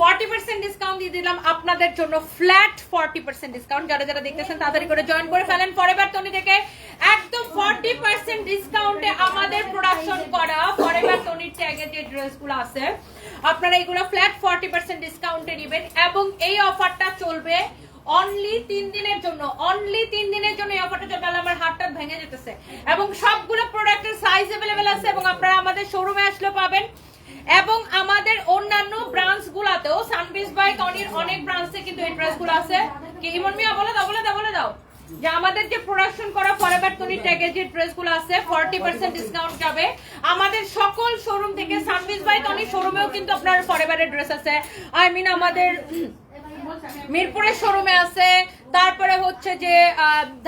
Forty percent discount দিয়ে দিলাম আপনাদের জন্য ফ্ল্যাট ফর্টি পার্সেন্ট ডিসকাউন্ট যারা যারা দেখতেছেন, তাড়াতাড়ি করে জয়েন করে ফেলেন। ফরেভার তনি থেকে একদম ফর্টি পার্সেন্ট ডিসকাউন্টে আমাদের প্রোডাকশন করা ফরেভার তনির ট্যাগে যে ড্রেসগুলো আছে, আপনারা এগুলো ফ্ল্যাট ফর্টি পার্সেন্ট ডিসকাউন্টে নেবেন এবং এই অফারটা চলবে অনলি তিন দিনের জন্য। অনলি তিন দিনের জন্য এই অফারটা চলবে। আমার হাতটা ভেঙে যেতেছে। এবং সবগুলো প্রোডাক্টের সাইজ অ্যাভেলেবেল আছে এবং আপনারা আমাদের শোরুমে আসলে পাবেন। এবং আমাদের অন্যান্য ব্রাঞ্চ গুলাতেও সানবিস বাই টনির অনেক ব্রাঞ্চে কিন্তু এই ড্রেসগুলো আছে। কি ইমন মিয়া, বলে দাও বলে দাও বলে দাও। যে আমাদের যে প্রোডাকশন করা ফরেভার টনি ট্যাগের যে ড্রেসগুলো আছে ফর্টি পার্সেন্ট ডিসকাউন্ট যাবে। আমাদের সকল শোরুম থেকে সানবিস বাই টনির শোরুমেও কিন্তু আপনার ফরেভারের ড্রেস আছে। আই মিন আমাদের মিরপুরের শোরুমে আছে, তারপরে হচ্ছে যে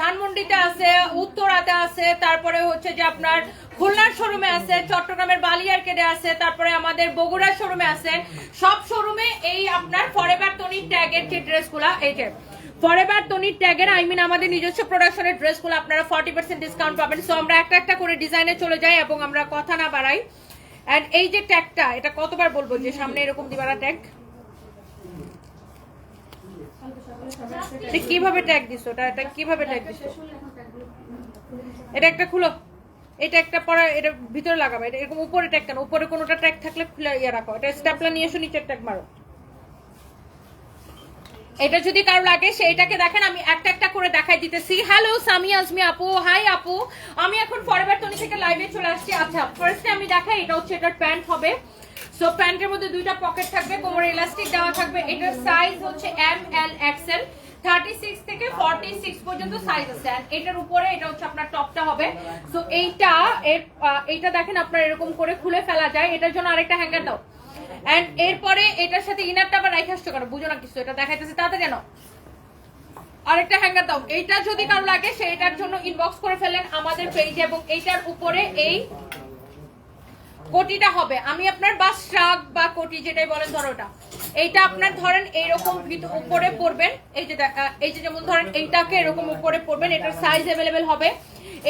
ধানমন্ডিতে আছে, উত্তরাতে আছে, তারপরে হচ্ছে যে আপনার খুলনার শোরুমে আছে, চট্টগ্রামের বালিয়ারকেটে আছে, তারপরে আমাদের বগুড়ার শোরুমে আছে। সব শোরুমে এই আপনার ফরেভার তনির ট্যাগের যে ড্রেসগুলা, এই যে ফরেভার তনির ট্যাগের আই মিন আমাদের নিজস্ব প্রোডাকশনের ড্রেসগুলো আপনারা ফর্টি পার্সেন্ট ডিসকাউন্ট পাবেন। সো আমরা একটা একটা করে ডিজাইনে চলে যাই এবং আমরা কথা না বাড়াই। অ্যান্ড এই যে ট্যাগটা এটা কতবার বলব যে সামনে এরকম দিবারা ট্যাগ এটা কীভাবে ট্যাগ দিছো এটা এটা কীভাবে ট্যাগ দিছো এটা একটা খুলো। এটা একটা পরে এটা ভিতরে লাগাবে এটা এরকম উপরে ট্যাগ কেন? উপরে কোনোটা ট্যাগ থাকলে খুলে ইয়ে রাখো। এটা স্ট্যাপলার নিয়ে এসো, নিচের ট্যাগ মারো। এটা যদি কারও লাগে, সেইটাকে দেখেন, আমি একটা একটা করে দেখাই দিতেছি। হ্যালো সামি আজমি আপু। হাই আপু। আমি এখন ফরএভার টনি থেকে লাইভে চলে আসছি। আচ্ছা ফার্স্টে আমি দেখাই, এটা হচ্ছে এটার প্যান্ট হবে। সো প্যান্টের মধ্যে দুইটা পকেট থাকবে, কোমরে ইলাস্টিক দেওয়া থাকবে। এটার সাইজ হচ্ছে এম এল এক্সেল থেকে ফর্টি সিক্স পর্যন্ত সাইজ আছে। এটার উপরে এটা হচ্ছে আপনার টপটা হবে। এইটা, এর এইটা দেখেন আপনার এরকম করে খুলে ফেলা যায়। এটার জন্য আরেকটা হ্যাঙ্গার দাও। এরপরে এটার সাথে কেন? বুঝো না কিছু, এটা তাতে আরেকটা হ্যাঙ্গার দাও। যদি কারও লাগে, সেইটার জন্য ইনবক্স করে ফেলেন আমাদের পেজে এবং এইটার উপরে এই কোটিটা হবে। আমি আপনার বা শ্রাগ বা কোটি যেটাই বলেন ধরো ওটা এইটা আপনার ধরেন এইরকম উপরে পড়বেন। এই যে এই যে যেমন ধরেন এইটাকে এরকম উপরে পড়বেন, এটার সাইজ অ্যাভেলেবেল হবে।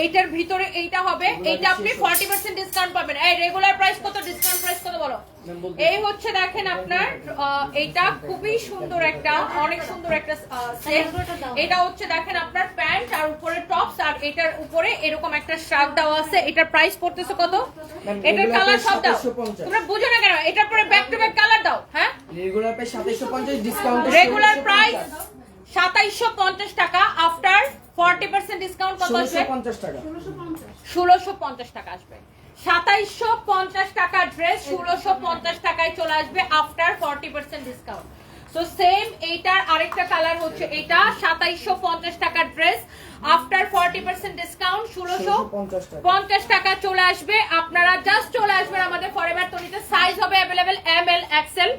এইটার ভিতরে এইটা হবে এইটা আপনি ফর্টি পার্সেন্ট ডিসকাউন্ট পাবেন। এই রেগুলার প্রাইস কত? ডিসকাউন্ট প্রাইস কত বলো? এই হচ্ছে দেখেন আপনার এইটা খুবই সুন্দর একটা অনেক সুন্দর একটা সেট এটা হচ্ছে দেখেন আপনার প্যান্ট আর উপরে টপস আর এটার উপরে এরকম একটা শার্ট দেওয়া আছে। এটার প্রাইস পড়তেছে কত? এটার কালার সব দাও। তোমরা বুঝো না কেন? এটার পরে ব্যাক টু ব্যাক কালার দাও হ্যাঁ? রেগুলার প্রাইস সাতাইশশো পঞ্চাশ ডিসকাউন্ট রেগুলার প্রাইস সাতাইশশো পঞ্চাশ। টাকা আফটার ডিসকাউন্ট কত আসবে? টাকা। টাকা আসবে। টাকা ড্রেস টাকায় চলে আসবে আফটার ডিসকাউন্ট সো সেম এইটার আরেকটা কালার হচ্ছে এটা সাতাইশশো পঞ্চাশ টাকার dress after forty percent discount ষোলোশো 1650 টাকা। টাকা চলে আসবে। আপনারা জাস্ট চলে আসবেন আমাদের ফরেভার তনিতে সাইজ হবে available M L XL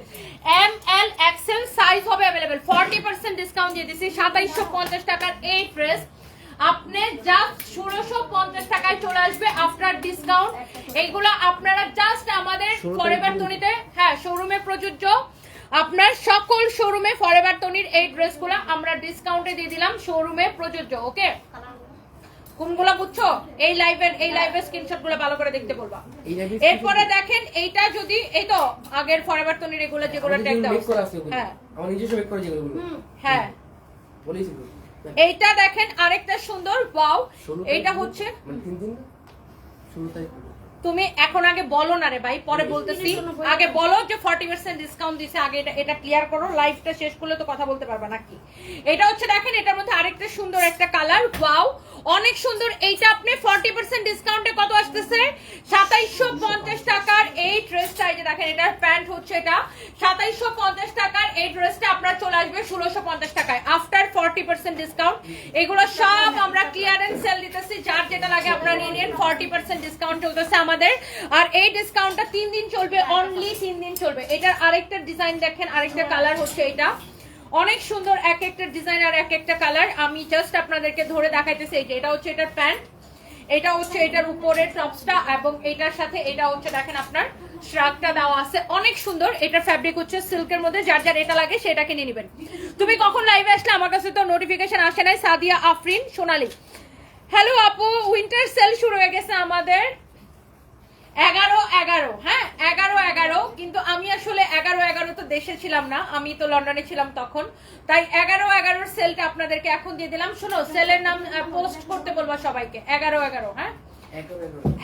M L XL size হবে অ্যাভেলেবেল ফর্টি পার্সেন্ট ডিসকাউন্ট দিয়ে দিচ্ছি সাতাইশশো পঞ্চাশ টাকার এই ড্রেস আপনি জাস্ট ষোলোশো পঞ্চাশ টাকায় চলে আসবে আফটার ডিসকাউন্ট এইগুলো আপনারা জাস্ট আমাদের ফরেভার তনিতে হ্যাঁ শোরুমে প্রযোজ্য। আপনার সকল শোরুমে ফরেভার তনির এই ড্রেসগুলো আমরা ডিসকাউন্টে দিয়ে দিলাম শোরুমে প্রযোজ্য ওকে কোনগুলা বুঝছ? এই লাইভের এই লাইভের স্ক্রিনশটগুলো ভালো করে দেখতে বলবা। এরপরে দেখেন এইটা যদি এই তো আগের ফরএভার তনির এগুলো যেগুলো ট্যাগ দাও। হ্যাঁ। আমার নিজস্ব মেক করে যেগুলো। হ্যাঁ। বলেছি তো এইটা দেখেন আরেকটা সুন্দর ওয়াও এইটা হচ্ছে মানে তিন দিন ষোলো তারিখ তুমি এখন আগে বলো না রে ভাই পরে বলতেছি। আগে বলো যে ফর্টি পার্সেন্ট ডিসকাউন্ট দিছে আগে এটা এটা ক্লিয়ার করো লাইভটা শেষ করলে তো কথা বলতে পারবা নাকি? এটা হচ্ছে দেখেন এটার মধ্যে আরেকটা সুন্দর একটা কালার ওয়াও অনেক সুন্দর এইটা আপনি ফর্টি পার্সেন্ট ডিসকাউন্টে কত আসতেছে? সাতাইশশো পঞ্চাশ টাকার এই ড্রেসটা এই যে দেখেন এটার প্যান্ট হচ্ছে এটা। সাতাইশশো পঞ্চাশ টাকার এই ড্রেসটা আপনার চলে আসবে ষোলোশো পঞ্চাশ টাকায়। আফটার ফর্টি পার্সেন্ট ডিসকাউন্ট এগুলো সব আমরা ক্লিয়ারেন্স সেল দিতেছি, যার যেটা লাগে আপনারা নিয়ে নিন ফর্টি পার্সেন্ট ডিসকাউন্ট চলতেছে আমাদের। আর এই ডিসকাউন্টটা তিন দিন চলবে অনলি তিন দিন চলবে। এটার আরেকটা ডিজাইন দেখেন, আরেকটা কালার হচ্ছে এটা। অনেক সুন্দর এক একটা ডিজাইন আর এক একটা কালার আমি জাস্ট আপনাদেরকে ধরে দেখাইতেছি, এই যে এটা হচ্ছে এটার প্যান্ট এটা হচ্ছে এটার উপরের টপসটা এবং এটার সাথে এটা হচ্ছে দেখেন আপনার শ্রাগটা দেওয়া আছে। অনেক সুন্দর। এটার ফ্যাব্রিক হচ্ছে সিল্কের মধ্যে। যার যার এটা লাগে সেটাকে নিয়ে নেবেন। তুমি কখন লাইভে আসলে? আমার কাছে তো নোটিফিকেশন আসে নাই। সাদিয়া, আফরিন, সোনালি। হ্যালো আপু উইন্টার সেল শুরু হয়ে গেছে আমাদের। এগারো এগারো হ্যাঁ? এগারো এগারো। কিন্তু আমি আসলে এগারো এগারো তো দেশে ছিলাম না। আমি তো লন্ডনে ছিলাম তখন। তাই এগারো, এগারোর সেলটা আপনাদেরকে এখন দিয়ে দিলাম। শোনো সেলের নাম পোস্ট করতে বলব সবাইকে। এগারো এগারো হ্যাঁ?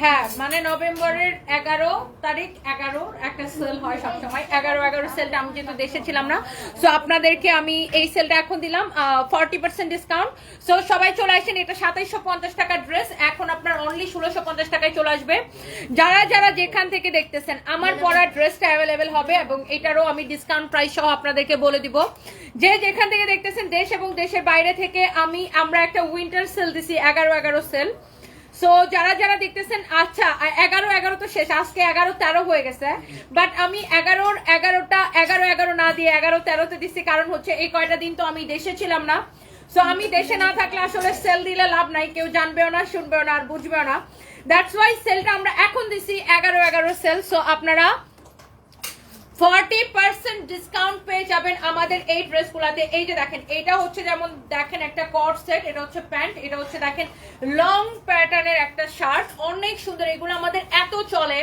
হ্যাঁ মানে নভেম্বরের এগারো তারিখ এগারোর একটা সেল হয় সবসময়। এগারো এগারো সেলটা আমি যেহেতু দেশে ছিলাম না সো আপনাদেরকে আমি এই সেলটা এখন দিলাম ফর্টি পার্সেন্ট ডিসকাউন্ট সো সবাই চলে আসেন এটা সাতাইশশো পঞ্চাশ টাকার ড্রেস এখন আপনার অনলি ষোলোশো পঞ্চাশ টাকায় চলে আসবে। যারা যারা যেখান থেকে দেখতেছেন আমার পরা ড্রেসটা অ্যাভেলেবেল হবে এবং এটারও আমি ডিসকাউন্ট প্রাইস সহ আপনাদেরকে বলে দিব। যে যেখান থেকে দেখতেছেন দেশ এবং দেশের বাইরে থেকে আমি আমরা একটা উইন্টার সেল দিছি এগারো এগারো সেল সো যারা যারা দেখতেছেন আচ্ছা এগারো এগারো তো শেষ, আজকে এগারো, তেরো হয়ে গেছে। বাট আমি এগারোর, এগারোটা, এগারো এগারো না দিয়ে এগারো, তেরোতে দিচ্ছি কারণ হচ্ছে এই কয়টা দিন তো আমি দেশে ছিলাম না। সো আমি দেশে না থাকলে আসলে সেল দিলে লাভ নাই, কেউ জানবেও না, শুনবেও না, আর বুঝবেও না। দ্যাটস ওয়াই সেলটা আমরা এখন দিছি, এগারো এগারো সেল সো আপনারা ফর্টি পার্সেন্ট ডিসকাউন্ট পেয়ে যাবেন আমাদের এই ড্রেসগুলোতে। এই যে দেখেন এটা হচ্ছে যেমন দেখেন একটা কট সেট এটা হচ্ছে প্যান্ট এটা হচ্ছে দেখেন লং প্যাটার্নের একটা শার্ট অনেক সুন্দর এগুলো আমাদের এত চলে।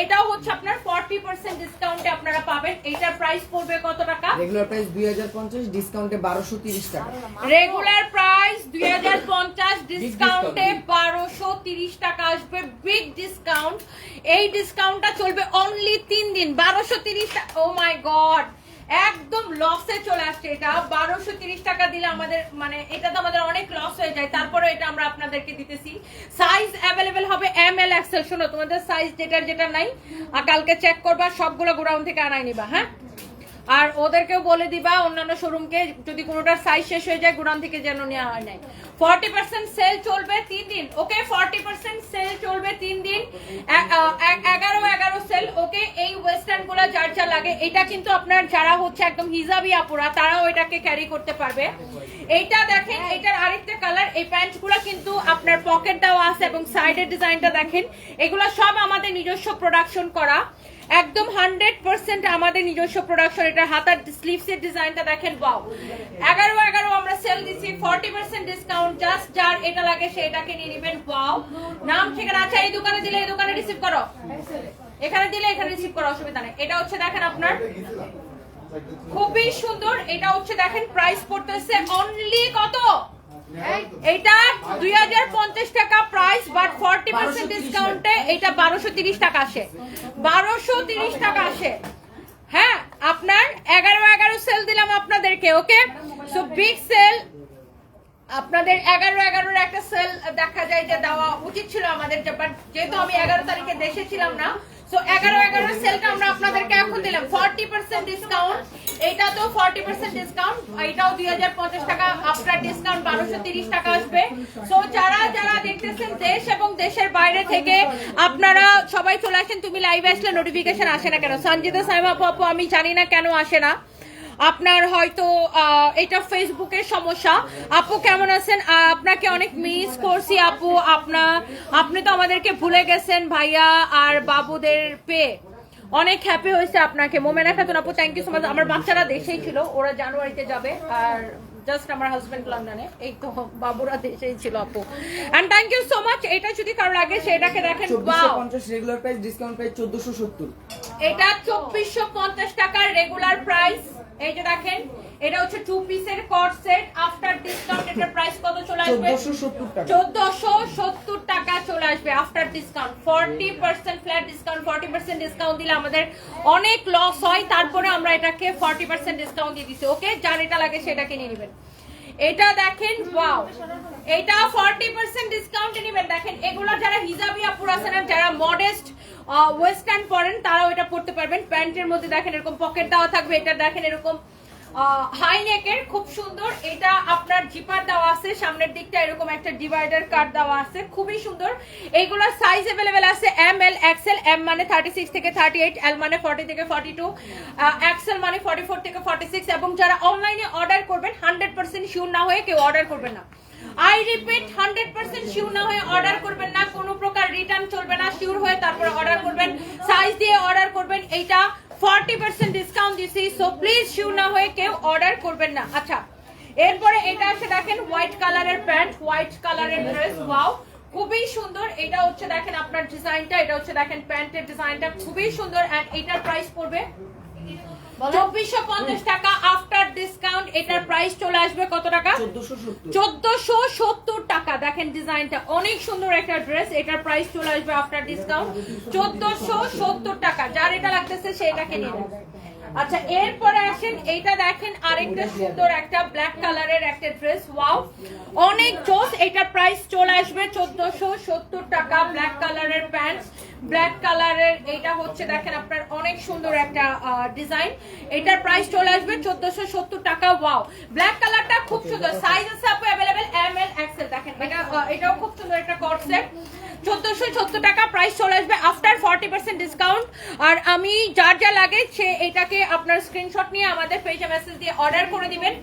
এটাও হচ্ছে আপনার ফর্টি পার্সেন্ট ডিসকাউন্টে আপনারা পাবেন। এটার প্রাইস পড়বে কত টাকা? রেগুলার প্রাইস দুই হাজার পঞ্চাশ ডিসকাউন্টে বারোশো তিরিশ টাকা। রেগুলার প্রাইস দুই হাজার পঞ্চাশ ডিসকাউন্টে বারোশো তিরিশ টাকা আসবে। বিগ ডিসকাউন্ট এই ডিসকাউন্টটা চলবে অনলি তিন দিন বারোশো তিরিশ ও মাই গড একদম লসে চলে আসছে এটা। বারোশো তিরিশ টাকা দিলে আমাদের মানে এটা তো আমাদের অনেক লস হয়ে যায়। তারপরে এটা আমরা আপনাদেরকে দিতেছি। সাইজ অ্যাভেলেবেল হবে এম এল এক্সেল শোনো, তোমাদের সাইজ যেটার যেটা নাই, আর কালকে চেক করবা, সবগুলো গোডাউন থেকে আনাই নিবা হ্যাঁ? আর ওদেরকেও বলে দিবা, অন্যান্য শোরুমকে যদি কোনোটার সাইজ শেষ হয়ে যায় গোডাউন থেকে যেন নেওয়া হয় নাই। ফর্টি পার্সেন্ট সেল চলবে তিন দিন ওকে ফর্টি পার্সেন্ট সেল চলবে তিন দিন। এগারো এগারো সেল ওকে এই ওয়েস্টার্নগুলা যার যা লাগে, এটা কিন্তু আপনার যারা হচ্ছে একদম হিজাবি আপুরা, তারাও এটাকে ক্যারি করতে পারবে। এইটা দেখেন এটার আরেকটা কালার এই প্যান্টগুলা কিন্তু আপনার পকেট দেওয়া আছে এবং সাইডের ডিজাইনটা দেখেন। এগুলো সব আমাদের নিজস্ব প্রোডাকশন করা। একদম হান্ড্রেড পার্সেন্ট আমাদের নিজস্ব প্রোডাকশন এটা হাতার স্লিভস এর ডিজাইনটা দেখেন বাউ এগারো এগারো আমরা সেল দিচ্ছি ফর্টি পার্সেন্ট ডিসকাউন্ট জাস্ট যার এটা লাগে সে এটাকে নিয়ে নেবেন বাও নাম, ঠিকানা আচ্ছা এই দোকানে দিলে, এই দোকানে রিসিভ করো। এখানে দিলে, এখানে রিসিভ করো, অসুবিধা নেই। এটা হচ্ছে দেখেন আপনার, খুবই সুন্দর, এটা হচ্ছে দেখেন প্রাইস পড়তেছে অনলি কত? এটা দুই হাজার পঞ্চাশ টাকা প্রাইস বাট ফর্টি পার্সেন্ট ডিসকাউন্টে এটা বারোশো তিরিশ টাকা আসে। বারোশো তিরিশ টাকা আসে। হ্যাঁ আপনার এগারো এগারো সেল দিলাম আপনাদেরকে ওকে সো বিগ সেল আপনাদের এগারো এগারোর একটা সেল দেখা যায় যে দেওয়া উচিত ছিল আমাদের বাট যেহেতু আমি এগারো তারিখে দেশে ছিলাম না সো এগারো এগারো সেলটা আমরা আপনাদেরকে এখন দিলাম। ফর্টি পার্সেন্ট ডিসকাউন্ট এটা তো ফর্টি পার্সেন্ট ডিসকাউন্ট এটাও দুই হাজার পঞ্চাশ টাকা আফটার ডিসকাউন্ট বারোশো তিরিশ টাকা আসবে। সো যারা যারা দেখতেছেন দেশ এবং দেশের বাইরে থেকে আপনারা সবাই চলে আসেন। তুমি লাইভে আসলে নোটিফিকেশন আসে না কেন? সঞ্জিতা সাইমা পপ আমি জানি না কেন আসে না। আপনার হয়তো এটা ফেসবুকের সমস্যা। আপু কেমন আছেন? আপনাকে অনেক মিস করছি আপু। আপনা আপনি তো আমাদেরকে ভুলে গেছেন ভাইয়া আর বাবুদের পেয়ে অনেক হ্যাপি হয়েছে আপনাকে। মোমেনা খাতুন আপু থ্যাংক ইউ সো মাচ আমার বাচ্চারা দেশেই ছিল ওরা জানুয়ারিতে যাবে। আর জাস্ট আমার হাজবেন্ড লন্ডনে। এই তো বাবুরা দেশেই ছিল আপু। And thank you so much এটা যদি কারও লাগে সেটাকে দেখেন wow! পঞ্চাশ রেগুলার প্রাইস ডিসকাউন্ট প্রাইস চোদ্দশো সত্তর। এটা চব্বিশশো পঞ্চাশ টাকার রেগুলার প্রাইস এই যে দেখেন এটা হচ্ছে টু পিসের কট সেট আফটার ডিসকাউন্ট এটার প্রাইস কত চলে আসবে? চোদ্দশো সত্তর টাকা। চোদ্দশো সত্তর টাকা চলে আসবে after discount forty percent flat discount forty percent discount দিলে আমাদের অনেক লস হয় তারপরে আমরা এটাকে ফর্টি পার্সেন্ট ডিসকাউন্ট দিয়ে দিচ্ছি। ওকে যার এটা লাগে সেটাকে নিয়ে নেবেন। এটা দেখেন ওয়াও এইটা 40% ডিসকাউন্টে নেবেন। দেখেন, এগুলো যারা হিজাবি আপুর যারা মডেস্ট ওয়েস্টার্ন পরেন, তারাও এটা পড়তে পারবেন। প্যান্টের মধ্যে দেখেন এরকম পকেট দেওয়া থাকবে, এটা দেখেন এরকম হাই নেকের খুব সুন্দর। এটা আপনার জিপার দেওয়া আছে, সামনের দিকটা এরকম একটা ডিভাইডার কাট দেওয়া আছে, খুবই সুন্দর। এইগুলোর সাইজ অ্যাভেলেবেল আছে এম এল এক্সেল এম মানে থার্টি সিক্স থেকে থার্টি এইট এল মানে ফর্টি থেকে ফর্টি টু এক্সেল মানে ফর্টি ফোর থেকে ফর্টি সিক্স এবং যারা অনলাইনে অর্ডার করবেন হান্ড্রেড পার্সেন্ট শিওর না হয়ে কেউ অর্ডার করবেন না। I repeat hundred percent sure না হয়ে অর্ডার করবেন না। কোনো প্রকার রিটার্ন চলবে না শিওর হয়ে তারপরে অর্ডার করবেন। সাইজ দিয়ে অর্ডার করবেন, এইটা ফর্টি পার্সেন্ট ডিসকাউন্ট দিছি। সো প্লিজ শিওর না হয়ে কেউ অর্ডার করবেন না। আচ্ছা এরপরে এটা আছে দেখেন হোয়াইট কালারের প্যান্ট হোয়াইট কালারের ড্রেস ওয়াও খুবই সুন্দর। এটা হচ্ছে দেখেন আপনার ডিজাইনটা এটা হচ্ছে দেখেন প্যান্টের ডিজাইনটা খুবই সুন্দর। এন্ড এটার প্রাইস পড়বে চব্বিশশো পঞ্চাশ টাকা আফটার ডিসকাউন্ট এটার প্রাইস চলে আসবে কত টাকা? চোদ্দশো সত্তর। টাকা। দেখেন ডিজাইনটা অনেক সুন্দর একটা ড্রেস এটার প্রাইস চলে আসবে আফটার ডিসকাউন্ট চোদ্দশো সত্তর টাকা। যার এটা লাগতেছে সেটাকে নিয়ে নেন। আচ্ছা এরপরে আসেন, এইটা দেখেন আরেকটা সুন্দর একটা ব্ল্যাক কালারের একটা ড্রেস ওয়াও অনেক জোস এটার প্রাইস চলে আসবে চোদ্দশো সত্তর টাকা ব্ল্যাক কালারের প্যান্ট ব্ল্যাক কালারের এটা হচ্ছে দেখেন আপনার অনেক সুন্দর একটা ডিজাইন এটার প্রাইস চলে আসবে চোদ্দশো সত্তর টাকা ওয়াও ব্ল্যাক কালারটা খুব সুন্দর। সাইজ আছে আপু অ্যাভেলেবেল এম এল এক্সেল দেখেন, এটা এটাও খুব সুন্দর একটা কট সেট চোদ্দশো সত্তর টাকা প্রাইস চলে আসবে আফটার ফর্টি পার্সেন্ট ডিসকাউন্ট আর আমি যার যা লাগে সে এটাকে আপনার স্ক্রিনশট নিয়ে আমাদের পেজে মেসেজ দিয়ে অর্ডার করে দিবেন।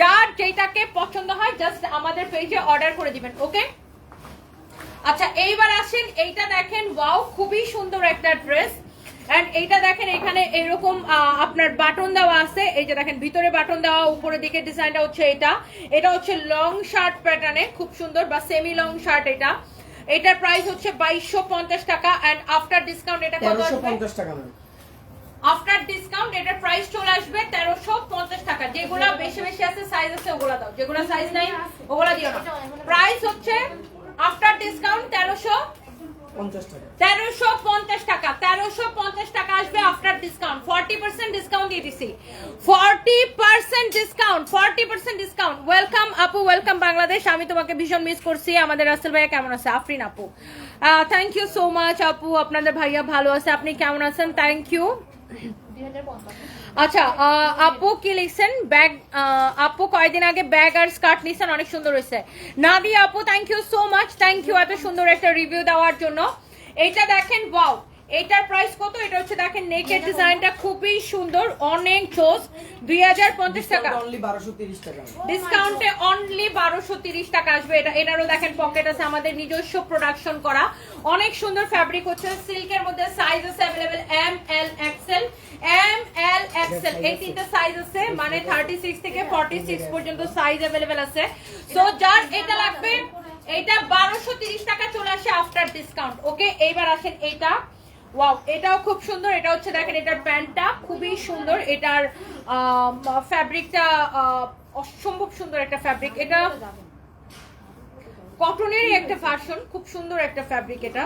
যার যেটাকে পছন্দ হয় জাস্ট আমাদের পেজে অর্ডার করে দিবেন ওকে আচ্ছা এইবার আসেন, এইটা দেখেন ওয়াও খুবই সুন্দর একটা ড্রেস এন্ড এইটা দেখেন, এখানে এরকম আপনার বাটন দেওয়া আছে। এই যে দেখেন, ভিতরে বাটন দেওয়া, উপরের দিকে ডিজাইনটা হচ্ছে এটা। এটা হচ্ছে লং শার্ট প্যাটার্নে খুব সুন্দর, বা সেমি লং শার্ট এটা। এটার প্রাইস হচ্ছে বাইশশো পঞ্চাশ টাকা এন্ড আফটার ডিসকাউন্ট এটা কত আসবে? পঞ্চাশ টাকা ম্যাম আফটার ডিসকাউন্ট এটার প্রাইস চলে আসবে তেরোশো পঞ্চাশ টাকা। যেগুলা বেশি বেশি আছে সাইজ আছে ওগুলা দাও। যেগুলা সাইজ নাই ওগুলা দিও না। প্রাইস হচ্ছে আফটার ডিসকাউন্ট তেরোশো পঞ্চাশ টাকা তেরোশো পঞ্চাশ টাকা তেরোশো পঞ্চাশ টাকা আসবে after discount forty percent discount দিয়ে দিছি। Forty percent discount forty percent discount welcome আপু ওয়েলকাম বাংলাদেশ। আমি তোমাকে ভীষণ মিস করছি। আমাদের রাসেল ভাইয়া কেমন আছে? আফরিন আপু। থ্যাংক ইউ সো মাচ আপু। আপনাদের ভাইয়া ভালো আছে। আপনি কেমন আছেন? থ্যাংক ইউ আচ্ছা আপু কি লিখছেন? ব্যাগ আপু কয়েকদিন আগে ব্যাগ আর স্কার্ট নিছেন অনেক সুন্দর হয়েছে। না দিয়ে আপু thank you so much thank you এত সুন্দর একটা রিভিউ দেওয়ার জন্য। এটা দেখেন ওয়াও এটার প্রাইস কত? এটা হচ্ছে দেখেন নেকের ডিজাইনটা খুবই সুন্দর অনেক জোস দুই হাজার পঞ্চাশ টাকা। ডিসকাউন্টে অনলি বারোশো তিরিশ টাকা। আসবে। এটা এটারও দেখেন পকেট আছে আমাদের নিজস্ব প্রোডাকশন করা। অনেক সুন্দর ফ্যাব্রিক হচ্ছে। সিল্কের মধ্যে সাইজ আছে available M L XL M L XL এই তিনটা সাইজ আছে মানে থার্টি সিক্স থেকে ফর্টি সিক্স পর্যন্ত সাইজ অ্যাভেলেবেল আছে। সো যার এটা লাগবে এটা বারোশো তিরিশ টাকা চলে আসে আফটার ডিসকাউন্ট ওকে এইবার আসেন এইটা। ওয়াও এটাও খুব সুন্দর, এটা হচ্ছে দেখেন, এটার প্যান্টটা খুবই সুন্দর, এটার ফ্যাব্রিকটা অসম্ভব সুন্দর একটা ফ্যাব্রিক এটা কটনেরই একটা ভার্সন খুব সুন্দর একটা ফ্যাব্রিক এটা।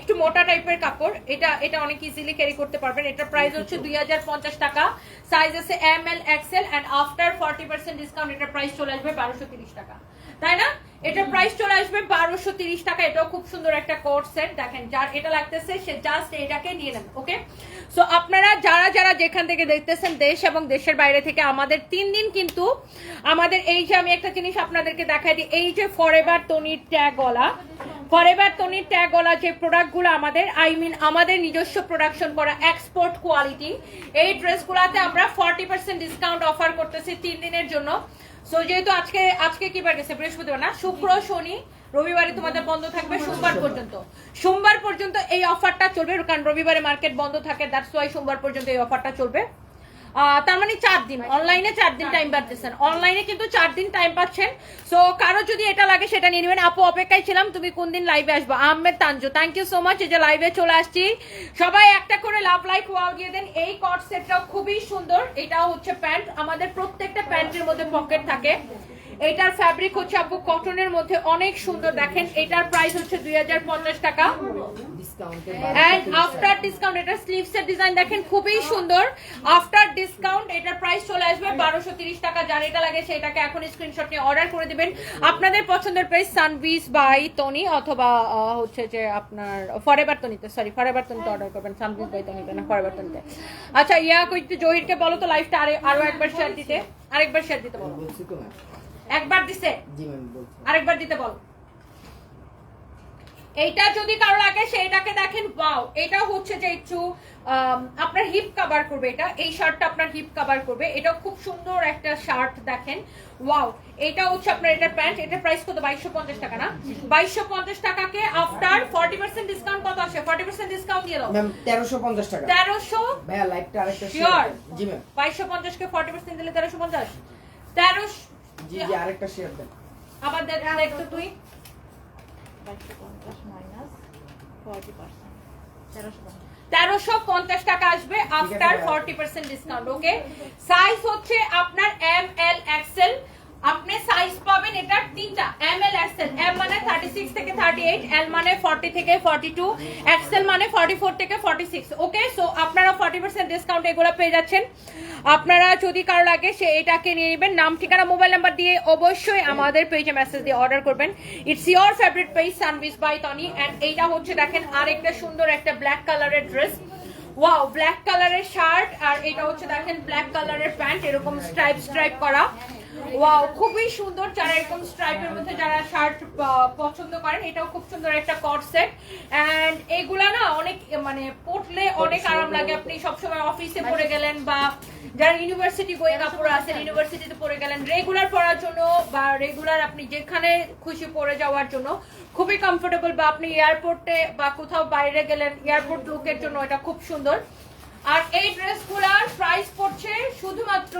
একটু মোটা টাইপের কাপড়, এটা এটা অনেক ইজিলি ক্যারি করতে পারবেন, এটার প্রাইস হচ্ছে দুই হাজার পঞ্চাশ টাকা সাইজ আছে M L XL and after forty percent discount এটার প্রাইস চলে আসবে বারোশো টাকা। তাই না? এটা প্রাইস চলে আসবে বারোশো তিরিশ টাকা। এটাও খুব সুন্দর একটা কোট সেট দেখেন, যার এটা লাগতেছে, সে জাস্ট এটাকে নিয়ে নেন ওকে সো আপনারা যারা যারা যেখান থেকে দেখতেছেন দেশ এবং দেশের বাইরে থেকে, আমাদের তিন দিন কিন্তু আমাদের এই যে আমি একটা জিনিস আপনাদেরকে দেখাই দিই, এই যে ফরএভার তনির ট্যাগওয়ালা ফরএভার তনির ট্যাগওয়ালা যে প্রোডাক্টগুলো আমাদের আই মিন আমাদের নিজস্ব প্রোডাকশন করা এক্সপোর্ট কোয়ালিটি এই ড্রেসগুলোতে আমরা ফর্টি পার্সেন্ট ডিসকাউন্ট অফার করতেছি তিন দিনের জন্য। সো যেহেতু আজকে আজকে কি বার গেছে বৃহস্পতিবার না? শুক্র, শনি রবিবারে তোমাদের বন্ধ থাকবে সোমবার পর্যন্ত। সোমবার পর্যন্ত এই অফারটা চলবে, কারণ রবিবারে মার্কেট বন্ধ থাকে দ্যাটস ওয়াই সোমবার পর্যন্ত এই অফারটা চলবে। তার মানে চার দিন। অনলাইনে চার দিন টাইম পাচ্ছেন। অনলাইনে কিন্তু চার দিন টাইম পাচ্ছেন। সো কারও যদি এটা লাগে, সেটা নিয়ে নেবেন। আপু, অপেক্ষায় ছিলাম। তুমি কোন দিন লাইভে আসব? Ahmed Tanju thank you so much এই যে লাইভে চলে আসছি। সবাই একটা করে লাভ লাইক ওয়াও দিয়ে দেন। এই কট সেটটাও খুবই সুন্দর। এটাও হচ্ছে প্যান্ট আমাদের প্রত্যেকটা প্যান্টের মধ্যে পকেট থাকে। এটার ফ্যাব্রিক হচ্ছে আপু কটনের মধ্যে অনেক সুন্দর। দেখেন, এটার প্রাইস হচ্ছে দুই হাজার পঞ্চাশ টাকা। আফটার ডিসকাউন্ট ডিজাইন দেখেন, খুবই সুন্দর। আফটার এটার প্রাইস চলে আসবে বারোশো টাকা। যার এটা লাগে সেটাকে এখন স্ক্রিনশট নিয়ে অর্ডার করে দিবেন। আপনাদের পছন্দের প্রাইস সানভিস বাই টনি অথবা হচ্ছে যে আপনার ফরেভার টনিতে সরি ফরেভার টনিতে অর্ডার করবেন সানভিস বাই টনিতে না ফরেভার টনিতে আচ্ছা ইয়া কইতে জহিরকে বলো তো লাইফটা আরে একবার শেয়ার দিতে। আরেকবার শেয়ার দিতে বলো। একবার দিছে। আরেকবার দিতে বল। এইটা যদি কারও লাগে সেইটাকে দেখেন ওয়াও এটা হচ্ছে যে একটু আপনার হিপ কভার করবে এটা। এই শার্টটা আপনার হিপ কভার করবে। এটা খুব সুন্দর একটা শার্ট দেখেন। ওয়াও এটা হচ্ছে আপনার এটার প্যান্ট এটার প্রাইস কত? বাইশশো পঞ্চাশ টাকা না? বাইশশো পঞ্চাশ টাকাকে আফটার ফর্টি পার্সেন্ট ডিসকাউন্ট কত আসে? ফর্টি পার্সেন্ট ডিসকাউন্ট দিয়ে দাও। তেরোশো পঞ্চাশ টাকা। তেরোশো? বাইশশো পঞ্চাশকে ফর্টি পার্সেন্ট দিলে তেরোশো পঞ্চাশ? তেরোশো জি জি আরেকটা শেয়ার দেন। আবার দেখ দেখ তো তুই। বাইশশো পঞ্চাশ মাইনাস ফর্টি পার্সেন্ট তেরোশো পঞ্চাশ তেরোশো পঞ্চাশ টাকা আসবে আফটার আছে। Forty percent discount okay size হচ্ছে আপনার এম এল এক্সেল আপনি সাইজ পাবেন এটা তিনটা এম এল এক্সেল এম মানে থার্টি সিক্স থেকে থার্টি এইট এল মানে ফর্টি থেকে ফর্টি টু এক্সেল মানে ফর্টি ফোর থেকে ফর্টি সিক্স ওকে সো আপনারা ফর্টি পার্সেন্ট ডিসকাউন্ট এগুলো পেয়ে যাচ্ছেন। আপনারা যদি কারও লাগে, সে এটাকে নিয়ে নেবেন। নাম, ঠিকানা মোবাইল নাম্বার দিয়ে অবশ্যই আমাদের পেজে মেসেজ দিয়ে অর্ডার করবেন। ইটস ইয়োর ফেভারিট পেজ সানভিস বাই টনি অ্যান্ড এইটা হচ্ছে, দেখেন, আরেকটা সুন্দর একটা ব্ল্যাক কালারের ড্রেস ওয়াও ব্ল্যাক কালারের শার্ট আর এটা হচ্ছে, দেখেন ব্ল্যাক কালারের প্যান্ট এরকম স্ট্রাইপ স্ট্রাইপ করা। ওয়াও খুবই সুন্দর যারা এরকম স্ট্রাইপের মধ্যে যারা শার্ট পছন্দ করেন এটাও খুব সুন্দর একটা কট সেট এন্ড এগুলা না অনেক মানে পরলে অনেক আরাম লাগে। আপনি সবসময় অফিসে পরে গেলেন বা যারা ইউনিভার্সিটি গোয়িং কাপড় আছেন ইউনিভার্সিটিতে পরে গেলেন রেগুলার পরার জন্য বা রেগুলার আপনি যেখানে খুশি পরে যাওয়ার জন্য খুবই কমফোর্টেবল বা আপনি এয়ারপোর্টে বা কোথাও বাইরে গেলেন এয়ারপোর্ট লুকের জন্য এটা খুব সুন্দর। আর এই ড্রেসগুলোর প্রাইস পড়ছে শুধুমাত্র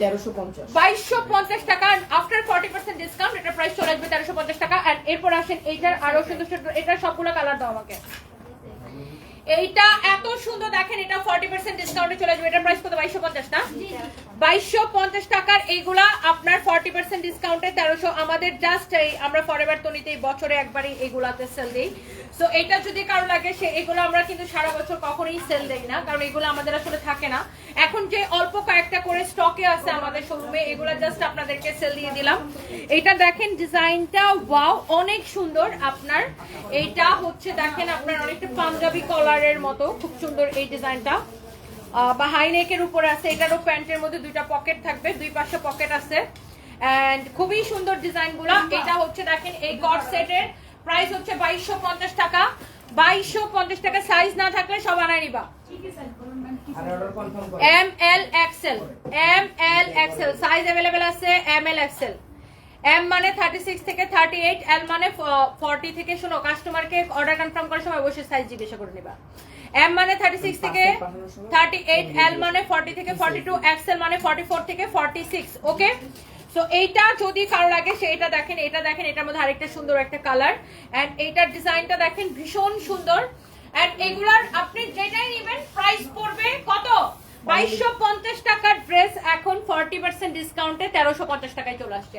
তেরোশো পঞ্চাশ। বাইশশো পঞ্চাশ টাকা আফটার ফর্টি পার্সেন্ট ডিসকাউন্ট এটা প্রাইস চলে আসবে তেরোশো পঞ্চাশ টাকা আর এরপর আসেন এইটার আরও সুন্দর সুন্দর এটার সবগুলো কালার দাও আমাকে। এইটা এত সুন্দর দেখেন এটা ফর্টি পার্সেন্ট ডিসকাউন্টে চলে আসবে এটা প্রাইস কত? বাইশশো পঞ্চাশ না? বাইশশো পঞ্চাশ টাকার এইগুলা আপনার ফর্টি পার্সেন্ট ডিসকাউন্টে তেরোশো আমাদের জাস্ট এই, আমরা ফরেভার তনিতে বছরে একবারই এগুলাতে সেল দিই। সো এটা যদি কারও লাগে, সে এগুলো আমরা কিন্তু সারা বছর কখনোই সেল দেই না, কারণ এগুলো আমাদের আসলে থাকে না। এখন যে অল্প কয়েকটা করে স্টকে আছে আমাদের শোরুমে এগুলো জাস্ট আপনাদেরকে সেল দিয়ে দিলাম। এটা দেখেন ডিজাইনটা ওয়াও অনেক সুন্দর আপনার। এইটা হচ্ছে, দেখেন আপনার অনেকটা পাঞ্জাবি কলারের মতো, খুব সুন্দর এই ডিজাইনটা বা হাই নেকের উপরে আছে এটারও প্যান্টের মধ্যে দুইটা পকেট থাকবে দুই পাশে পকেট আছে। এন্ড খুবই সুন্দর ডিজাইনগুলা। এটা হচ্ছে দেখেন এই কট সেটের প্রাইস হচ্ছে বাইশশো পঞ্চাশ টাকা। বাইশশো পঞ্চাশ টাকা সাইজ না থাকলে সব আনায় নিবা। M L XL M L XL size available আছে এম এল এক্সেল এম মানে থার্টি সিক্স থেকে থার্টি এইট এল মানে ফর্টি থেকে শোনো কাস্টমারকে অর্ডার কনফার্ম করার সময় অবশ্যই সাইজ জিজ্ঞাসা করে নিবা। এম মানে থার্টি সিক্স থেকে থার্টি এইট এল মানে ফর্টি থেকে ফর্টি টু এক্সেল মানে ফর্টি ফোর থেকে ফর্টি সিক্স ওকে সো এইটা যদি কারও লাগে সেটা দেখেন এটা দেখেন এটার মধ্যে আরেকটা সুন্দর একটা কালার এন্ড এইটার ডিজাইনটা দেখেন ভীষণ সুন্দর. এন্ড এগুলার আপনি যেটাই নেবেন প্রাইস পড়বে কত? বাইশশো পঞ্চাশ টাকার ড্রেস এখন ফর্টি পার্সেন্ট ডিসকাউন্টে তেরোশো পঞ্চাশ টাকায় চলে আসছে।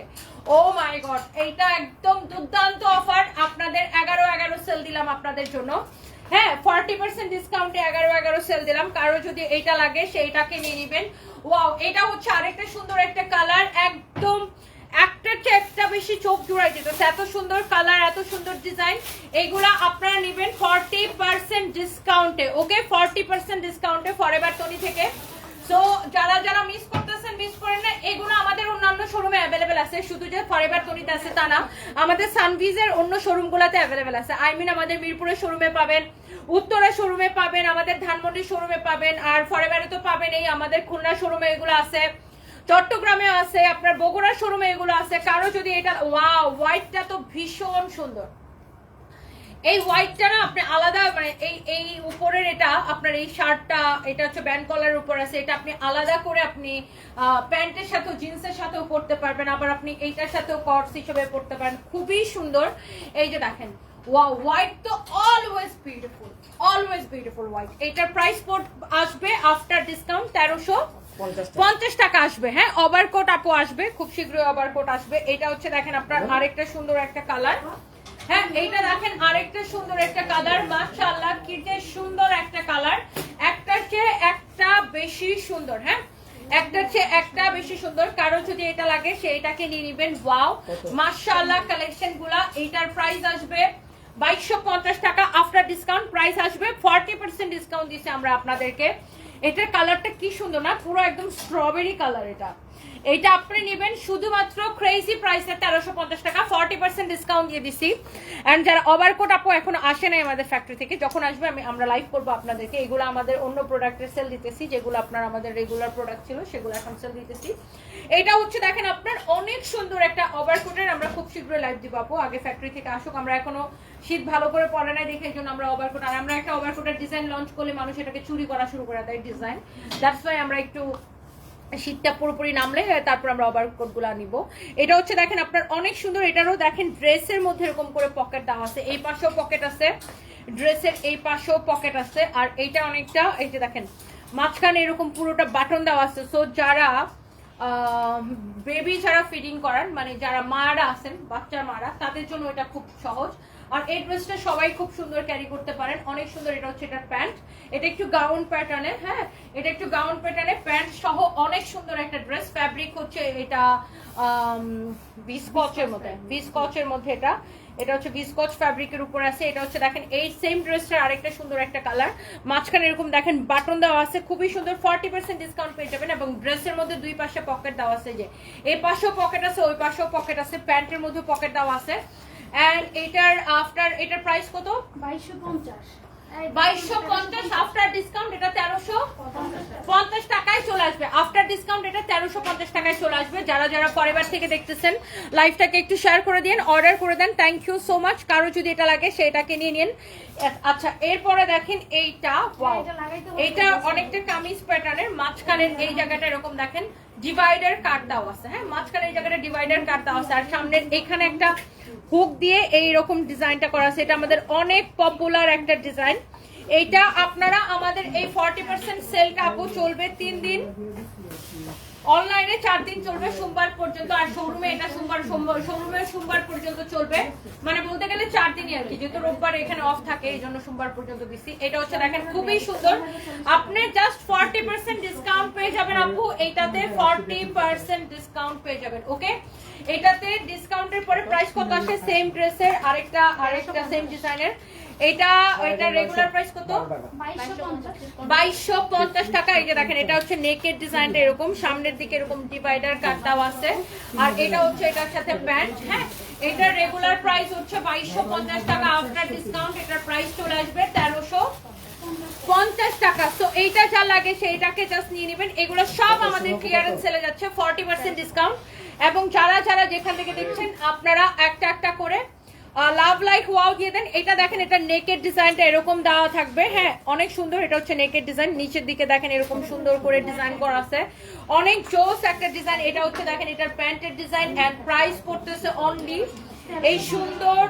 ও মাই গড এইটা একদম দুর্দান্ত অফার আপনাদের এগারো এগারো সেল দিলাম আপনাদের জন্য। হ্যাঁ ফর্টি পার্সেন্ট ডিসকাউন্টে এগারো এগারো সেল দিলাম। কারও যদি এইটা লাগে, সেইটাকে নিয়ে নিবেন। ওয়াও এটা হচ্ছে আরেকটা সুন্দর একটা কালার একদম একটার চেয়ে একটা বেশি চোখ জুড়াই যেতেছে এত সুন্দর কালার এত সুন্দর ডিজাইন এগুলা আপনারা নেবেন ফর্টি পার্সেন্ট ডিসকাউন্টে ওকে ফর্টি পার্সেন্ট ডিসকাউন্টে ফরএভার টনি থেকে। সো যারা যারা মিস করতেছেন মিস করেন না, এগুলো আমাদের অন্যান্য শোরুমে অ্যাভেলেবেল আছে। শুধু যে ফরএভার টনিতে আছে তা না, আমাদের সানভিজের অন্য শোরুমগুলোতে অ্যাভেলেবেল আছে। আই মিন আমাদের মিরপুরের শোরুমে পাবেন। উত্তরা শোরুমে পাবেন, আমাদের ধানমন্ডির শোরুমে পাবেন, আর ফরএভারে তো পাবেন এই আমাদের খুলনা শোরুমে এগুলো আছে। চট্টগ্রামে আছে, আপনার বগুড়া শোরুমে এগুলো আছে। কারও যদি এটা ওয়া হোয়াইটটা তো ভীষণ সুন্দর। এই হোয়াইটটা না, আপনি আলাদা মানে এই এই উপরের এটা, আপনার এই শার্টটা এটা হচ্ছে ব্যান্ড কলার উপর আছে, এটা আপনি আলাদা করে আপনি প্যান্টের সাথেও, জিন্সের সাথেও পরতে পারবেন, আবার আপনি এইটার সাথেও কটস হিসেবে পরতে পারেন। খুবই সুন্দর। এই যে দেখেন ওয়া হোয়াইট তো always beautiful always beautiful white এটার প্রাইস আসবে আফটার ডিসকাউন্ট তেরোশো পঞ্চাশ টাকা। আসবে হ্যাঁ? ওভারকোট আপু আসবে খুব শীঘ্রই ওভারকোট আসবে। এটা হচ্ছে দেখেন আপনার আরেকটা সুন্দর একটা কালার হ্যাঁ এইটা দেখেন আরেকটা সুন্দর একটা কালার মাশাআল্লাহ কি যে সুন্দর একটা কালার একটার চেয়ে একটা বেশি সুন্দর হ্যাঁ? একটার চেয়ে একটা বেশি সুন্দর। কারও যদি এটা লাগে সেইটাকে নিয়ে নিবেন। ওয়াও মাশাআল্লাহ কালেকশনগুলা এইটার প্রাইস আসবে বাইশশো পঞ্চাশ টাকা আফটার ডিসকাউন্ট প্রাইস আসবে। ফর্টি পার্সেন্ট ডিসকাউন্ট দিচ্ছি আমরা আপনাদেরকে। এটার কালারটা কি সুন্দর না? পুরো একদম স্ট্রবেরি কালার এটা। এটা আপনি নেবেন শুধুমাত্র ক্রেজি প্রাইসে তেরোশো পঞ্চাশ টাকা ফর্টি পার্সেন্ট ডিসকাউন্ট দিয়ে দিছি। অ্যান্ড যারা ওভারকোট আপু এখন আসে নাই আমাদের ফ্যাক্টরি থেকে, যখন আসবে আমি আমরা লাইভ করব আপনাদেরকে। এগুলো আমাদের অন্য প্রোডাক্টের সেল দিতেছি, যেগুলো আপনার আমাদের রেগুলার প্রোডাক্ট ছিল, সেগুলো এখন সেল দিতেছি। এটা হচ্ছে দেখেন আপনার অনেক সুন্দর একটা ওভারকোটের আমরা খুব শীঘ্রই লাইভ দিব আপু। আগে ফ্যাক্টরি থেকে আসুক, আমরা এখনও শীত ভালো করে পরে নাই দেখে এই জন্য আমরা ওভারকোট আর আমরা একটা ওভারকোটের ডিজাইন লঞ্চ করলে মানুষ এটাকে চুরি করা শুরু করে দেয় ডিজাইন দ্যাটস ওয়াই আমরা একটু শীতটা পুরোপুরি নামলে তারপর আমরা ওভার কোটগুলো নিব এটা হচ্ছে, দেখেন, আপনার অনেক সুন্দর, এটারও দেখেন ড্রেসের মধ্যে এরকম করে পকেট দেওয়া আছে। এই পাশেও পকেট আছে ড্রেসের এই পাশেও পকেট আছে, আর এইটা অনেকটা, এই যে দেখেন, মাঝখানে এরকম পুরোটা বাটন দেওয়া আছে। সো যারা বেবি যারা ফিডিং করান মানে যারা মারা আছেন বাচ্চার মারা, তাদের জন্য এটা খুব সহজ। আর এই ড্রেসটা সবাই খুব সুন্দর ক্যারি করতে পারেন। অনেক সুন্দর এটা হচ্ছে এটা প্যান্ট। এটা একটু গাউন প্যাটার্নে হ্যাঁ? এটা একটু গাউন প্যাটার্নে প্যান্ট সহ অনেক সুন্দর একটা ড্রেস ফ্যাব্রিক হচ্ছে এটা বিস্কচের মধ্যে বিস্কচের মধ্যে এটা। এটা হচ্ছে বিস্কচ ফ্যাব্রিকের উপর আছে। এটা হচ্ছে দেখেন এই সেম ড্রেসটার আরেকটা সুন্দর একটা কালার মাঝখানে এরকম দেখেন বাটন দেওয়া আছে। খুবই সুন্দর ফর্টি পার্সেন্ট ডিসকাউন্ট পেয়ে যাবেন এবং ড্রেসের মধ্যে দুই পাশে পকেট দেওয়া আছে যে এই পাশেও পকেট আছে ওই পাশেও পকেট আছে প্যান্টের মধ্যে পকেট দেওয়া আছে। এন্ড এটার আফটার এটার প্রাইস কত? বাইশশো পঞ্চাশ। বাইশশো পঞ্চাশ আফটার ডিসকাউন্ট এটা তেরোশো পঞ্চাশ টাকায় চলে আসবে। আফটার ডিসকাউন্ট এটা তেরোশো পঞ্চাশ টাকায় চলে আসবে। যারা যারা পরিবার থেকে দেখতেছেন লাইভটাকে একটু শেয়ার করে দিন অর্ডার করে দেন। থ্যাংক ইউ সো মাচ কারও যদি এটা লাগে সেটাকে নিয়ে নিন। আচ্ছা এরপরে দেখেন এইটা ওয়াও এটা অনেকটা কামিজ প্যাটার্নের মাঝখানের এই জায়গাটা এরকম দেখেন। ডিভাইডার কাট দেওয়া আছে হ্যাঁ? মাঝখানে এই জায়গাটা ডিভাইডার কাট দেওয়া আছে, আর সামনের এখানে একটা হুক দিয়ে এই রকম ডিজাইনটা করা আছে। এটা আমাদের অনেক পপুলার একটা ডিজাইন এইটা আপনারা আমাদের এই ফর্টি পার্সেন্ট সেলটা আপু চলবে তিন দিন। অনলাইনে চার দিন চলবে, সোমবার পর্যন্ত, আর শোরুমে এটা সোমবার শোরুমে সোমবার পর্যন্ত চলবে। মানে বলতে গেলে চার দিনই আর কি, যেহেতু রোববার এখানে অফ থাকে, এই জন্য সোমবার পর্যন্ত দিচ্ছি এটা হচ্ছে দেখেন, খুবই সুন্দর। আপনি জাস্ট ফর্টি পার্সেন্ট ডিসকাউন্ট পেয়ে যাবেন আপু, এইটাতে ফর্টি পার্সেন্ট ডিসকাউন্ট পেয়ে যাবেন ওকে এটাতে ডিসকাউন্টের পরে প্রাইস কত আসে? সেম ড্রেসের আরেকটা আরেকটা সেম ডিজাইনের এটা এটা রেগুলার প্রাইস কত? বাইশশো পঞ্চাশ বাইশশো পঞ্চাশ টাকা। এই যে দেখেন এটা হচ্ছে নেকের ডিজাইনটা এরকম। সামনের দিকে এরকম ডিভাইডার কাটটাও আছে। আর এটা হচ্ছে এটার সাথে প্যান্ট হ্যাঁ? এটার রেগুলার প্রাইস হচ্ছে বাইশশো পঞ্চাশ টাকা। আফটার ডিসকাউন্ট এটার প্রাইস চলে আসবে তেরোশো পঞ্চাশ টাকা। তো এইটা যা লাগে সেইটাকে জাস্ট নিয়ে নেবেন। এগুলো সব আমাদের ক্লিয়ারেন্স সেলে যাচ্ছে ফর্টি পার্সেন্ট ডিসকাউন্ট এবং যারা যারা যেখান থেকে দেখছেন আপনারা একটা একটা করে লাভ লাইক ওয়াও দিয়ে দেন। এটা দেখেন, এটা নেকের ডিজাইনটা এরকম দেওয়া থাকবে। হ্যাঁ অনেক সুন্দর, এটা হচ্ছে নেকের ডিজাইন নিচের দিকে দেখেন, এরকম সুন্দর করে ডিজাইন করা আছে। অনেক জোস একটা ডিজাইন এটা হচ্ছে দেখেন, এটার প্যান্টের ডিজাইন এন্ড প্রাইস পড়তেছে অনলি এই সুন্দর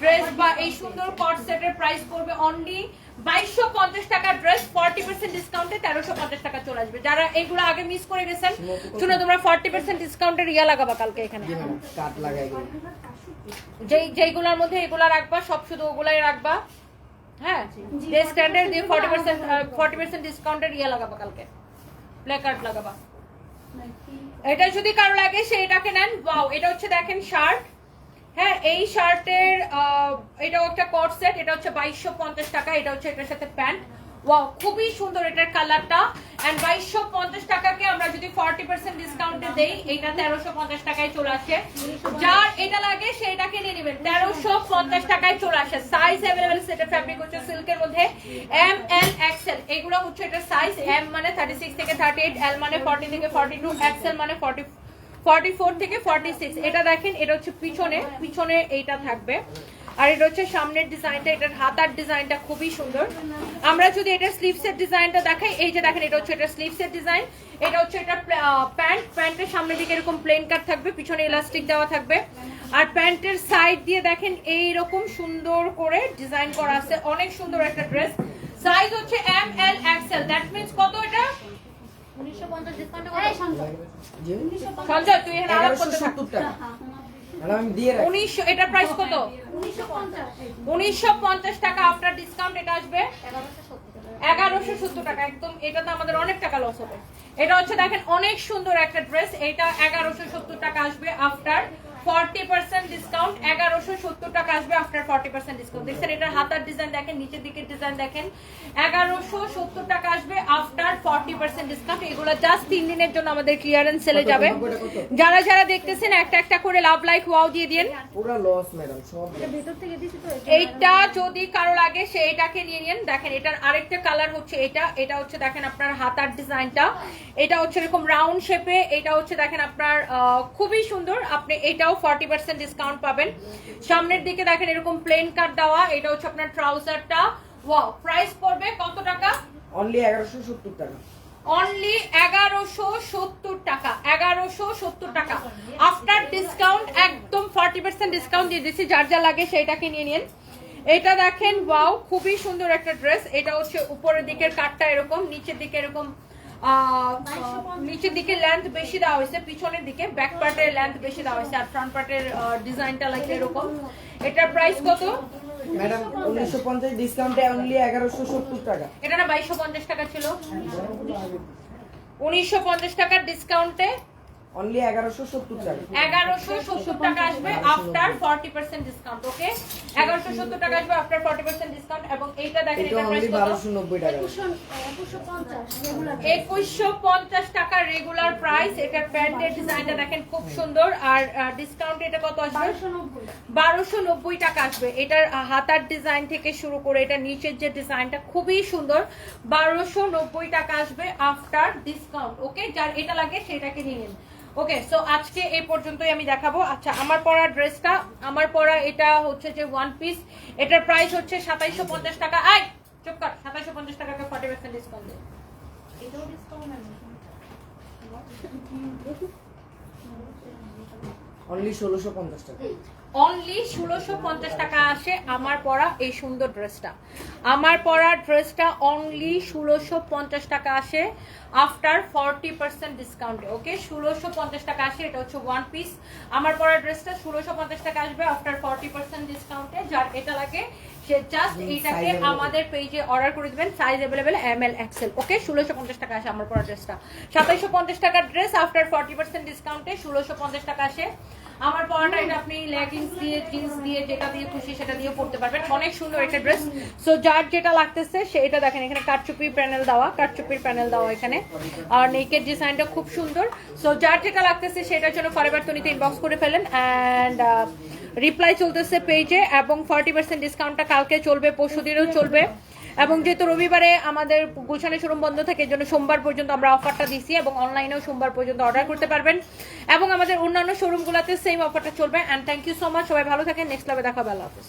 ড্রেস বা এই সুন্দর কট সেটের প্রাইস পড়বে অনলি বাইশশো পঞ্চাশ টাকার ড্রেস ফর্টি পার্সেন্ট ডিসকাউন্টে তেরোশো পঞ্চাশ টাকা চলে আসবে। যারা এগুলো আগে মিস করে গেছেন, শুনে তোমরা ফর্টি পার্সেন্ট ডিসকাউন্টের ইয়া লাগাবা কালকে এখানে। যেই যেইগুলোর মধ্যে এগুলা রাখবা সব শুধু ওগুলাই রাখবা। হ্যাঁ? যে স্ট্যান্ডার্ড দিয়ে ফর্টি পার্সেন্ট ফর্টি পার্সেন্ট ডিসকাউন্টের ইয়ে লাগাবা কালকে। প্লে কার্ড লাগাবা এটা যদি কারও লাগে সেটাকে নেন। ওয়াও এটা হচ্ছে দেখেন শার্ট হ্যাঁ এই শার্টের এটাও একটা কট সেট এটা হচ্ছে বাইশশো পঞ্চাশ টাকা এটা হচ্ছে এটার সাথে প্যান্ট ওয়াও খুবই সুন্দর এটার কালারটা। এন্ড বাইশশো পঞ্চাশ টাকাকে আমরা যদি ফর্টি পার্সেন্ট ডিসকাউন্টে দেই, এটা তেরোশো পঞ্চাশ টাকায় চলে আসে। যার এটা লাগে সেটাকে নিয়ে নেবেন। তেরোশো পঞ্চাশ টাকায় চলে আসে। সাইজ অ্যাভেলেবেল সেটা ফ্যাব্রিক হচ্ছে সিল্কের মধ্যে। এম এল এক্সেল এগুলো হচ্ছে এটা সাইজ এম মানে থার্টি সিক্স থেকে থার্টি এইট এল মানে ফর্টি থেকে ফর্টি টু এক্সেল মানে ফর্টি ফর্টি ফোর থেকে ফর্টি সিক্স এটা দেখেন, এটা হচ্ছে পিছনে পিছনে এইটা থাকবে। আর এটা হচ্ছে সামনের ডিজাইনটা এটার হাতার ডিজাইনটা খুবই সুন্দর। আমরা যদি এটার স্লিভসের ডিজাইনটা দেখাই এই যে দেখেন এটা হচ্ছে এটা স্লিভসের ডিজাইন। এটা হচ্ছে এটা প্যান্ট। প্যান্টের সামনের দিকে এরকম প্লেন কাট থাকবে পিছনে ইলাস্টিক দেওয়া থাকবে। আর প্যান্টের সাইড দিয়ে দেখেন এই রকম সুন্দর করে ডিজাইন করা আছে। অনেক সুন্দর একটা ড্রেস সাইজ হচ্ছে M L XL that means কত এটা? উনিশশো পঞ্চাশ ডিসকাউন্ট সঞ্জয়। সঞ্জয় তুই এখানে আলাপ করতে থাক। উনিশশো পঞ্চাশ টাকা আফটার ডিসকাউন্ট এটা আসবে। এগারোশো সত্তর টাকা, একদম এটাতে আমাদের অনেক টাকা লস হবে। এটা হচ্ছে দেখেন অনেক সুন্দর একটা ড্রেস এটা এগারোশো সত্তর টাকা আসবে আফটার ফর্টি পার্সেন্ট ডিসকাউন্ট এগারোশো সত্তর টাকা আসবে আফটার ফর্টি পার্সেন্ট ডিসকাউন্ট দেখছেন এটার হাতার ডিজাইন দেখেন নিচের দিকের ডিজাইন দেখেন। এগারোশো সত্তর টাকা আসবে আফটার ফর্টি পার্সেন্ট ডিসকাউন্ট এগুলো জাস্ট তিন দিনের জন্য আমাদের ক্লিয়ারেন্স সেলে যাবে। যারা যারা দেখতেছেন একটা একটা করে লাভ লাইক ওয়াও দিয়ে দিন। পুরো লস ম্যাডাম সব ভিতর থেকে দিছি তো এইটা যদি কারও লাগে সে এটাকে নিয়ে নিন। দেখেন এটার আরেকটা কালার হচ্ছে এটা। এটা হচ্ছে দেখেন আপনার হাতার ডিজাইনটা এটা হচ্ছে এরকম রাউন্ড শেপে এটা হচ্ছে দেখেন আপনার আহ, খুবই সুন্দর। আপনি এটাও ফর্টি পার্সেন্ট ডিসকাউন্ট পাবেন। সামনের দিকে দেখেন এরকম প্লেন কাট দেওয়া এটা হচ্ছে আপনার ট্রাউজারটা ওয়াও প্রাইস পড়বে কত টাকা? অনলি এগারোশো সত্তর টাকা। অনলি এগারোশো সত্তর টাকা এগারোশো সত্তর টাকা। আফটার ডিসকাউন্ট একদম ফর্টি পার্সেন্ট ডিসকাউন্ট দিয়ে দিচ্ছি যার যা লাগে সেইটাকে নিয়ে নিন। এটা দেখেন ওয়াও খুবই সুন্দর একটা ড্রেস এটা হচ্ছে উপরের দিকের কাটটা এরকম নিচের দিকে এরকম নিচের দিকে লেন্থ বেশি দেওয়া হয়েছে পিছনের দিকে ব্যাক পার্টের লেন্থ বেশি দেওয়া হয়েছে আর ফ্রন্ট পার্টের ডিজাইনটা লাগে এরকম। এটার প্রাইস কত? ম্যাডাম উনিশশো পঞ্চাশ ডিসকাউন্টে অনলি এগারোশো সত্তর টাকা। এটা না বাইশশো পঞ্চাশ টাকা ছিল? উনিশশো পঞ্চাশ টাকার ডিসকাউন্টে অনলি এগারোশো সত্তর টাকা। এগারোশো সত্তর টাকা আসবে after forty percent discount okay এগারোশো সত্তর টাকা আসবে আফটার ফর্টি পার্সেন্ট ডিসকাউন্ট এবং এইটা দেখেন এটা প্রাইস কত? বারোশো নব্বই টাকা। একুশশো পঞ্চাশ টাকা রেগুলার প্রাইস এটার প্যান্টের ডিজাইনটা দেখেন খুব সুন্দর। আর ডিসকাউন্ট এটা কত আসবে? বারোশো নব্বই। টাকা আসবে। এটার হাতার ডিজাইন থেকে শুরু করে এটা নিচের যে ডিজাইনটা খুবই সুন্দর। বারোশো নব্বই টাকা আসবে আফটার ডিসকাউন্ট ওকে যার এটা লাগে সেটাকে নিয়ে নিন। ওকে সো আজকে এই পর্যন্তই আমি দেখাবো। আচ্ছা আমার পরা ড্রেসটা আমার পরা এটা হচ্ছে যে ওয়ান পিস এটার প্রাইস হচ্ছে সাতাইশো পঞ্চাশ টাকা। আয় চুপ কর সাতাইশো পঞ্চাশ টাকাকে ফর্টি পার্সেন্ট ডিসকাউন্ট দেয় এটাও ডিসকাউন্ট অনলি ষোলোশো পঞ্চাশ টাকা। অনলি ষোলোশো পঞ্চাশ টাকা আসে আমার পরা এই সুন্দর ড্রেসটা আমার পরা ড্রেসটা অনলি ষোলোশো পঞ্চাশ টাকা আসে আফটার ফর্টি পার্সেন্ট ডিসকাউন্টে ওকে ষোলোশো পঞ্চাশ টাকা আসে এটা হচ্ছে ওয়ান পিস আমার পরা ড্রেসটা ষোলোশো পঞ্চাশ টাকা আসবে আফটার ফর্টি পার্সেন্ট ডিসকাউন্টে যার এটা লাগে সে জাস্ট এইটাকে আমাদের পেজে অর্ডার করে দেবেন size available M L XL okay ষোলোশো পঞ্চাশ টাকা আসে আমার পরা ড্রেসটা সাতাইশো পঞ্চাশ টাকার ড্রেস আফটার ফর্টি পার্সেন্ট ডিসকাউন্টে ষোলোশো পঞ্চাশ টাকা আসে। আমার পরাটা এটা আপনি লেগিংস দিয়ে জিন্স দিয়ে, যেটা দিয়ে খুশি সেটা দিয়ে পড়তে পারবেন। অনেক সুন্দর একটা ড্রেস সো যার যেটা লাগতেছে সেটা দেখেন, এখানে কারচুপি প্যানেল দেওয়া, কারচুপির প্যানেল দেওয়া এখানে। আর নেকের ডিজাইনটা খুব সুন্দর। সো যার যেটা লাগতেছে, সেটার জন্য ফরএভার তনিতে ইনবক্স করে ফেলেন। অ্যান্ড রিপ্লাই চলতেছে পেজে এবং ফর্টি পার্সেন্ট ডিসকাউন্টটা কালকে চলবে পরশু দিনেও চলবে। এবং যেহেতু রবিবারে আমাদের গুলশানের শোরুম বন্ধ থাকে জন্য সোমবার পর্যন্ত আমরা অফারটা দিচ্ছি এবং অনলাইনেও সোমবার পর্যন্ত অর্ডার করতে পারবেন। এবং আমাদের অন্যান্য শোরুমগুলোতে সেম অফারটা চলবে। And thank you so much সবাই ভালো থাকেন। নেক্সট লাভে দেখা বেলা হাফিজ।